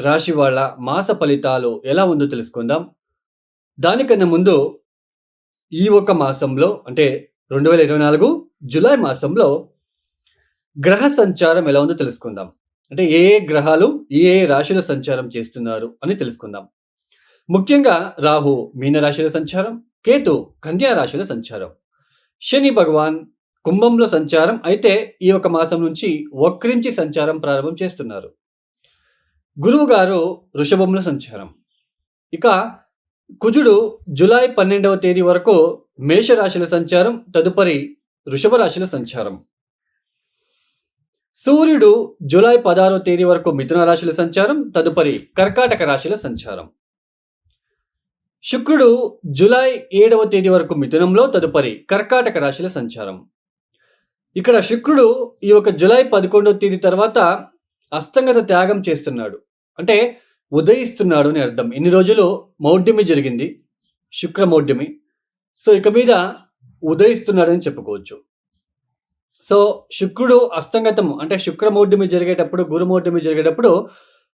రాశి వాళ్ళ మాస ఫలితాలు ఎలా ఉందో తెలుసుకుందాం. దానికన్నా ముందు ఈ ఒక మాసంలో అంటే రెండు వేల ఇరవై నాలుగు జూలై మాసంలో గ్రహ సంచారం ఎలా ఉందో తెలుసుకుందాం. అంటే ఏ ఏ గ్రహాలు ఏ ఏ సంచారం చేస్తున్నారు అని తెలుసుకుందాం. ముఖ్యంగా రాహు మీనరాశిలో సంచారం కేతు కన్యా రాశిలో సంచారం శని భగవాన్ కుంభంలో సంచారం అయితే ఈ ఒక మాసం నుంచి వక్రించి సంచారం ప్రారంభం చేస్తున్నారు. గురువు గారు వృషభంలో సంచారం. ఇక కుజుడు జులై పన్నెండవ తేదీ వరకు మేషరాశిలో సంచారం తదుపరి వృషభ రాశిలో సంచారం. సూర్యుడు జూలై పదహారవ తేదీ వరకు మిథున రాశిలో సంచారం తదుపరి కర్కాటక రాశిలో సంచారం. శుక్రుడు జూలై ఏడవ తేదీ వరకు మిథునంలో తదుపరి కర్కాటక రాశిలో సంచారం. ఇక్కడ శుక్రుడు ఈ యొక్క జూలై పదకొండవ తేదీ తర్వాత అస్తంగత త్యాగం చేస్తున్నాడు. అంటే ఉదయిస్తున్నాడు అని అర్థం. ఇన్ని రోజులు మౌఢ్యమి జరిగింది శుక్ర మౌఢ్యమి. సో ఇక మీద ఉదయిస్తున్నాడని చెప్పుకోవచ్చు. సో శుక్రుడు అస్తంగతం అంటే శుక్రమౌఢ్యమి జరిగేటప్పుడు గురుమౌఢ్యమి జరిగేటప్పుడు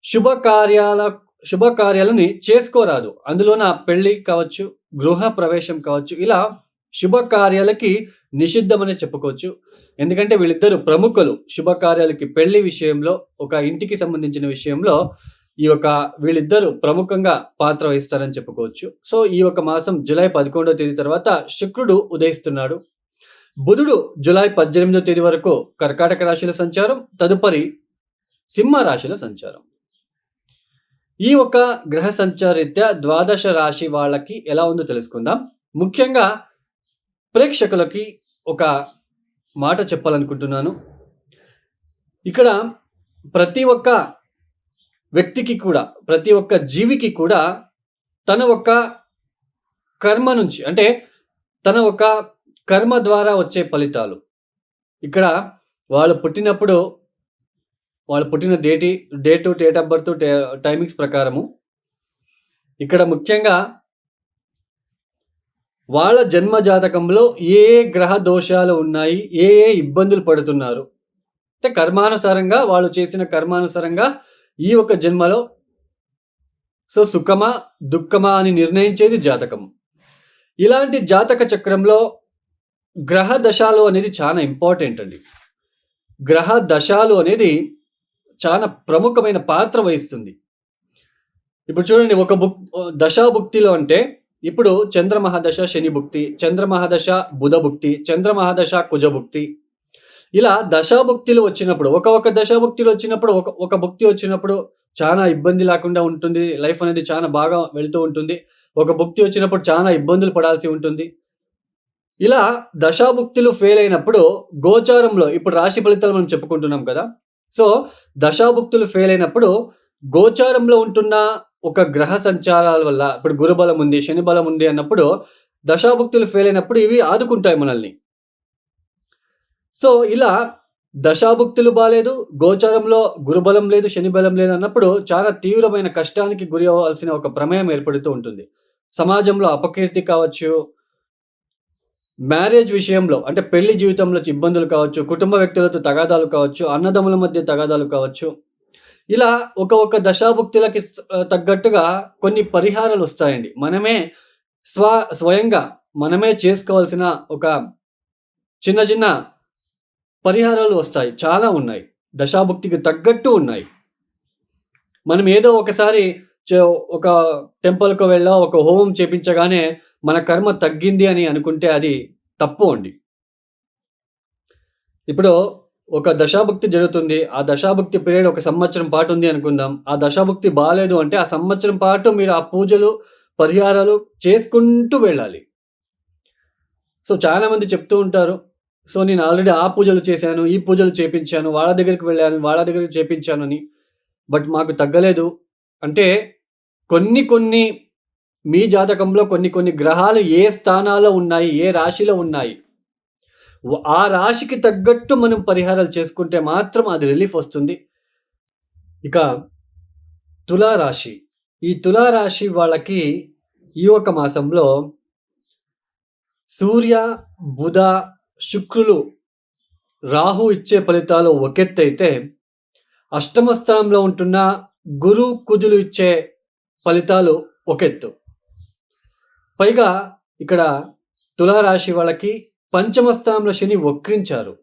శుభకార్యాల శుభకార్యాలని చేసుకోరాదు. అందులోన పెళ్ళి కావచ్చు గృహ ప్రవేశం కావచ్చు ఇలా శుభకార్యాలకి నిషిద్ధమని చెప్పుకోవచ్చు. ఎందుకంటే వీళ్ళిద్దరు ప్రముఖులు. శుభకార్యాలకి పెళ్ళి విషయంలో ఒక ఇంటికి సంబంధించిన విషయంలో ఈ యొక్క వీళ్ళిద్దరు ప్రముఖంగా పాత్ర వహిస్తారని చెప్పుకోవచ్చు. సో ఈ ఒక మాసం జూలై పదకొండవ తేదీ తర్వాత శుక్రుడు ఉదయిస్తున్నాడు. బుధుడు జూలై పద్దెనిమిదో తేదీ వరకు కర్కాటక రాశిలో సంచారం తదుపరి సింహ రాశిలో సంచారం. ఈ ఒక గ్రహ సంచారిత్య ద్వాదశ రాశి వాళ్ళకి ఎలా ఉందో తెలుసుకుందాం. ముఖ్యంగా ప్రేక్షకులకి ఒక మాట చెప్పాలనుకుంటున్నాను. ఇక్కడ ప్రతి ఒక్క వ్యక్తికి కూడా ప్రతి ఒక్క జీవికి కూడా తన ఒక్క కర్మ నుంచి అంటే తన ఒక కర్మ ద్వారా వచ్చే ఫలితాలు. ఇక్కడ వాళ్ళు పుట్టినప్పుడు వాళ్ళు పుట్టిన డేటి date date of birth timings ప్రకారము. ఇక్కడ ముఖ్యంగా వాళ్ళ జన్మ జాతకంలో ఏ ఏ గ్రహ దోషాలు ఉన్నాయి ఏ ఏ ఇబ్బందులు పడుతున్నారు. అంటే కర్మానుసారంగా వాళ్ళు చేసిన కర్మానుసారంగా ఈ ఒక జన్మలో సో సుఖమా దుఃఖమా అని నిర్ణయించేది జాతకం. ఇలాంటి జాతక చక్రంలో గ్రహ దశాలు అనేది చాలా ఇంపార్టెంట్ అండి. గ్రహ దశాలు అనేది చాలా ప్రముఖమైన పాత్ర వహిస్తుంది. ఇప్పుడు చూడండి ఒక బుక్ దశాభుక్తిలో అంటే ఇప్పుడు చంద్ర మహాదశ శని భుక్తి చంద్ర మహాదశ బుధ భుక్తి చంద్ర మహాదశ కుజ భుక్తి. ఇలా దశాభుక్తిలు వచ్చినప్పుడు ఒక ఒక దశాభుక్తిలు వచ్చినప్పుడు ఒక ఒక భుక్తి వచ్చినప్పుడు చాలా ఇబ్బంది లేకుండా ఉంటుంది. లైఫ్ అనేది చాలా బాగా వెళ్తూ ఉంటుంది. ఒక భుక్తి వచ్చినప్పుడు చాలా ఇబ్బందులు పడాల్సి ఉంటుంది. ఇలా దశాభుక్తులు ఫెయిల్ అయినప్పుడు గోచారంలో ఇప్పుడు రాశి ఫలితాలు మనం చెప్పుకుంటున్నాం కదా. సో దశాభుక్తులు ఫెయిల్ అయినప్పుడు గోచారంలో ఉంటున్న ఒక గ్రహ సంచారాల వల్ల ఇప్పుడు గురుబలం ఉంది శని బలం ఉంది అన్నప్పుడు దశాభుక్తులు ఫెయిల్ అయినప్పుడు ఇవి ఆదుకుంటాయి మనల్ని. సో ఇలా దశాభుక్తులు బాగాలేదు గోచారంలో గురుబలం లేదు శని బలం లేదు అన్నప్పుడు చాలా తీవ్రమైన కష్టానికి గురి అవ్వాల్సిన ఒక ప్రమేయం ఏర్పడుతూ ఉంటుంది. సమాజంలో అపకీర్తి కావచ్చు మ్యారేజ్ విషయంలో అంటే పెళ్ళి జీవితంలో ఇబ్బందులు కావచ్చు కుటుంబ వ్యక్తులతో తగాదాలు కావచ్చు అన్నదమ్ముల మధ్య తగాదాలు కావచ్చు ఇలా ఒక ఒక దశాభుక్తులకి తగ్గట్టుగా కొన్ని పరిహారాలు వస్తాయండి. మనమే స్వ స్వయంగా మనమే చేసుకోవాల్సిన ఒక చిన్న చిన్న పరిహారాలు వస్తాయి. చాలా ఉన్నాయి. దశాభుక్తికి తగ్గట్టు ఉన్నాయి. మనం ఏదో ఒకసారి చే- ఒక టెంపుల్కు వెళ్ళా ఒక హోమం చేపించగానే మన కర్మ తగ్గింది అని అనుకుంటే అది తప్పు అండి. ఇప్పుడు ఒక దశాభక్తి జరుగుతుంది. ఆ దశాభక్తి పీరియడ్ ఒక సంవత్సరం పాటు ఉంది అనుకుందాం. ఆ దశాభక్తి బాగాలేదు అంటే ఆ సంవత్సరం పాటు మీరు ఆ పూజలు పరిహారాలు చేసుకుంటూ వెళ్ళాలి. సో చాలామంది చెప్తూ ఉంటారు. సో నేను ఆల్రెడీ ఆ పూజలు చేశాను ఈ పూజలు చేపించాను వాళ్ళ దగ్గరికి వెళ్ళాను వాళ్ళ దగ్గరికి చేపించాను అని. బట్ మాకు తగ్గలేదు. అంటే కొన్ని కొన్ని మీ జాతకంలో కొన్ని కొన్ని గ్రహాలు ఏ స్థానాల్లో ఉన్నాయి ఏ రాశిలో ఉన్నాయి ఆ రాశికి తగ్గట్టు మనం పరిహారాలు చేసుకుంటే మాత్రం అది రిలీఫ్ వస్తుంది. ఇక తులారాశి. ఈ తులారాశి వాళ్ళకి ఈ ఒక మాసంలో సూర్య బుధ శుక్రులు రాహు ఇచ్చే ఫలితాలు ఒకెత్తైతే అష్టమ స్థానంలో ఉంటున్న గురు కుజులు ఇచ్చే ఫలితాలు ఒకెత్తు. పైగా ఇక్కడ తులారాశి వాళ్ళకి పంచమ స్థానంలో శని వక్రించారు.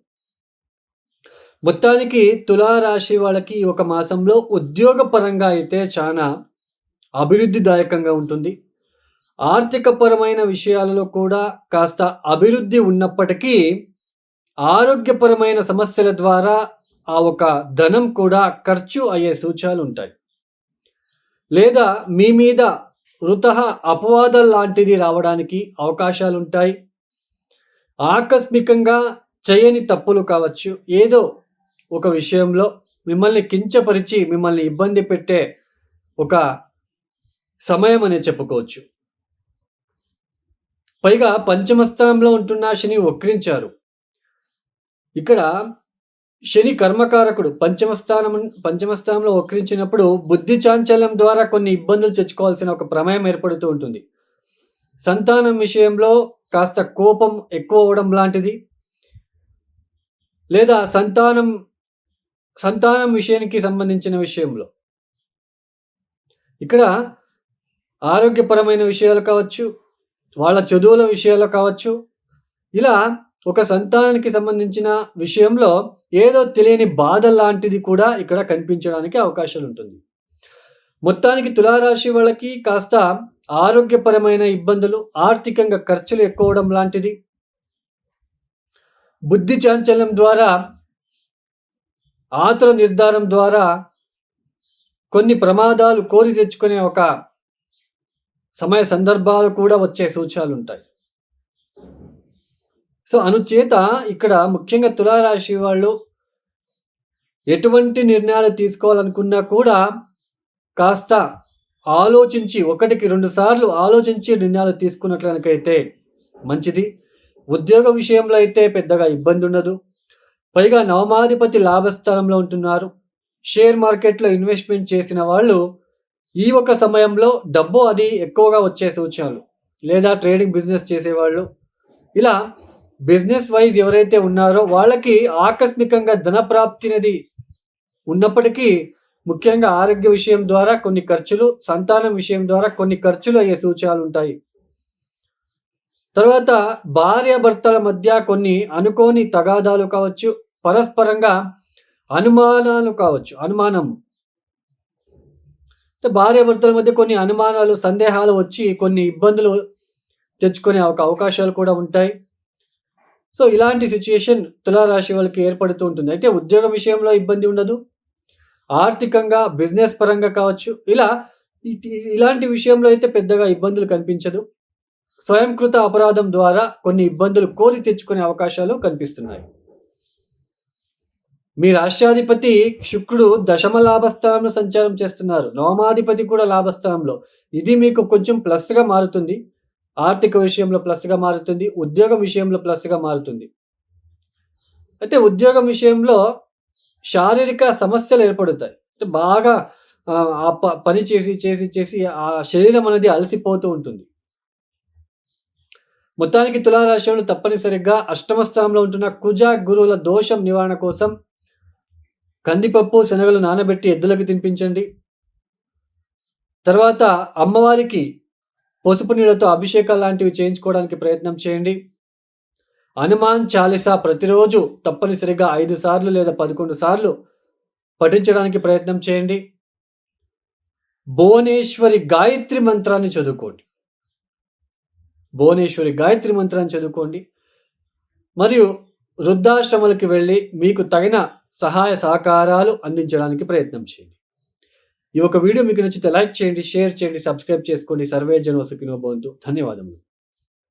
మొత్తానికి తులారాశి వాళ్ళకి ఒక మాసంలో ఉద్యోగపరంగా అయితే చాలా అభివృద్ధిదాయకంగా ఉంటుంది. ఆర్థికపరమైన విషయాలలో కూడా కాస్త అభివృద్ధి ఉన్నప్పటికీ ఆరోగ్యపరమైన సమస్యల ద్వారా ఆ ఒక ధనం కూడా ఖర్చు అయ్యే సూచనలు ఉంటాయి. లేదా మీ మీద వృత అపవాదం లాంటిది రావడానికి అవకాశాలు ఉంటాయి ఆకస్మికంగా చేయని తప్పులు కావచ్చు. ఏదో ఒక విషయంలో మిమ్మల్ని కించపరిచి మిమ్మల్ని ఇబ్బంది పెట్టే ఒక సమయం అనే చెప్పుకోవచ్చు. పైగా పంచమ స్థానంలో ఉంటున్న శని వక్రించారు. ఇక్కడ శని కర్మకారకుడు పంచమ స్థానం పంచమ స్థానంలో వక్రించినప్పుడు బుద్ధి చాంచల్యం ద్వారా కొన్ని ఇబ్బందులు తెచ్చుకోవాల్సిన ఒక ప్రమేయం ఏర్పడుతూ ఉంటుంది. సంతానం విషయంలో కాస్త కోపం ఎక్కువ అవ్వడం లాంటిది. లేదా సంతానం సంతానం విషయానికి సంబంధించిన విషయంలో. ఇక్కడ ఆరోగ్యపరమైన విషయాలు కావచ్చు వాళ్ళ చదువుల విషయాలు కావచ్చు ఇలా ఒక సంతానానికి సంబంధించిన విషయంలో ఏదో తెలియని బాధ లాంటిది కూడా ఇక్కడ కనిపించడానికి అవకాశాలు ఉంటుంది. మొత్తానికి తులారాశి వాళ్ళకి కాస్త ఆరోగ్యపరమైన ఇబ్బందులు ఆర్థికంగా ఖర్చులు ఎక్కువ లాంటిది. బుద్ధి చాంచల్యం ద్వారా ఆతుర నిర్ధారం ద్వారా కొన్ని ప్రమాదాలు కోరి తెచ్చుకునే ఒక సమయ సందర్భాలు కూడా వచ్చే సూచనలు ఉంటాయి సో అనుచేత ఇక్కడ ముఖ్యంగా తులారాశి వాళ్ళు ఎటువంటి నిర్ణయాలు తీసుకోవాలనుకున్నా కూడా కాస్త ఆలోచించి ఒకటికి రెండు సార్లు ఆలోచించి నిర్ణయాలు తీసుకున్నట్లనకైతే మంచిది. ఉద్యోగ విషయంలో అయితే పెద్దగా ఇబ్బంది ఉండదు. పైగా నవమాధిపతి లాభస్థానంలో ఉంటున్నారు. షేర్ మార్కెట్లో ఇన్వెస్ట్మెంట్ చేసిన వాళ్ళు ఈ ఒక సమయంలో డబ్బు అది ఎక్కువగా వచ్చే సూచనలు. లేదా ట్రేడింగ్ బిజినెస్ చేసేవాళ్ళు. ఇలా బిజినెస్ వైజ్ ఎవరైతే ఉన్నారో వాళ్ళకి ఆకస్మికంగా ధనప్రాప్తి అనేది ఉన్నప్పటికీ ముఖ్యంగా ఆరోగ్య విషయం ద్వారా కొన్ని ఖర్చులు సంతానం విషయం ద్వారా కొన్ని ఖర్చులు అయ్యే సూచనలు ఉంటాయి. తర్వాత భార్యాభర్తల మధ్య కొన్ని అనుకోని తగాదాలు కావచ్చు పరస్పరంగా అనుమానాలు కావచ్చు అనుమానం. భార్య భార్యాభర్తల మధ్య కొన్ని అనుమానాలు సందేహాలు వచ్చి కొన్ని ఇబ్బందులు తెచ్చుకునే ఒక అవకాశాలు కూడా ఉంటాయి. సో ఇలాంటి సిచ్యుయేషన్ తులారాశి వాళ్ళకి ఏర్పడుతూ ఉంటుంది. అయితే ఉద్యోగం విషయంలో ఇబ్బంది ఉండదు. ఆర్థికంగా బిజినెస్ పరంగా కావచ్చు ఇలా ఇ- ఇలాంటి విషయంలో అయితే పెద్దగా ఇబ్బందులు కనిపించదు. స్వయంకృత అపరాధం ద్వారా కొన్ని ఇబ్బందులు కోరి తెచ్చుకునే అవకాశాలు కనిపిస్తున్నాయి. మీ రాష్ట్రాధిపతి శుక్రుడు దశమ లాభస్థానంలో సంచారం చేస్తున్నారు. నవమాధిపతి కూడా లాభస్థానంలో. ఇది మీకు కొంచెం ప్లస్గా మారుతుంది. ఆర్థిక విషయంలో ప్లస్గా మారుతుంది. ఉద్యోగం విషయంలో ప్లస్గా మారుతుంది. అయితే ఉద్యోగం విషయంలో శారీరక సమస్యలు ఏర్పడుతాయి. అంటే బాగా ఆ, ప- పని చేసి చేసి చేసి ఆ శరీరం అనేది అలసిపోతూ ఉంటుంది. మొత్తానికి తులారాశి తప్పనిసరిగా అష్టమ స్థానంలో ఉంటున్న కుజ గురువుల దోషం నివారణ కోసం కందిపప్పు శనగలు నానబెట్టి ఎద్దులకు తినిపించండి. తర్వాత అమ్మవారికి పసుపు నీళ్ళతో అభిషేకాలు లాంటివి చేయించుకోవడానికి ప్రయత్నం చేయండి. హనుమాన్ చాలీసా ప్రతిరోజు తప్పనిసరిగా ఐదు సార్లు లేదా పదకొండు సార్లు పఠించడానికి ప్రయత్నం చేయండి. భువనేశ్వరి గాయత్రి మంత్రాన్ని చదువుకోండి. భువనేశ్వరి గాయత్రి మంత్రాన్ని చదువుకోండి. మరియు వృద్ధాశ్రమాలకు వెళ్ళి మీకు తగిన సహాయ సహకారాలు అందించడానికి ప్రయత్నం చేయండి. ఈ ఒక వీడియో మీకు నచ్చితే లైక్ చేయండి షేర్ చేయండి సబ్స్క్రైబ్ చేసుకోండి. సర్వే జన వసుకినో ధన్యవాదములు.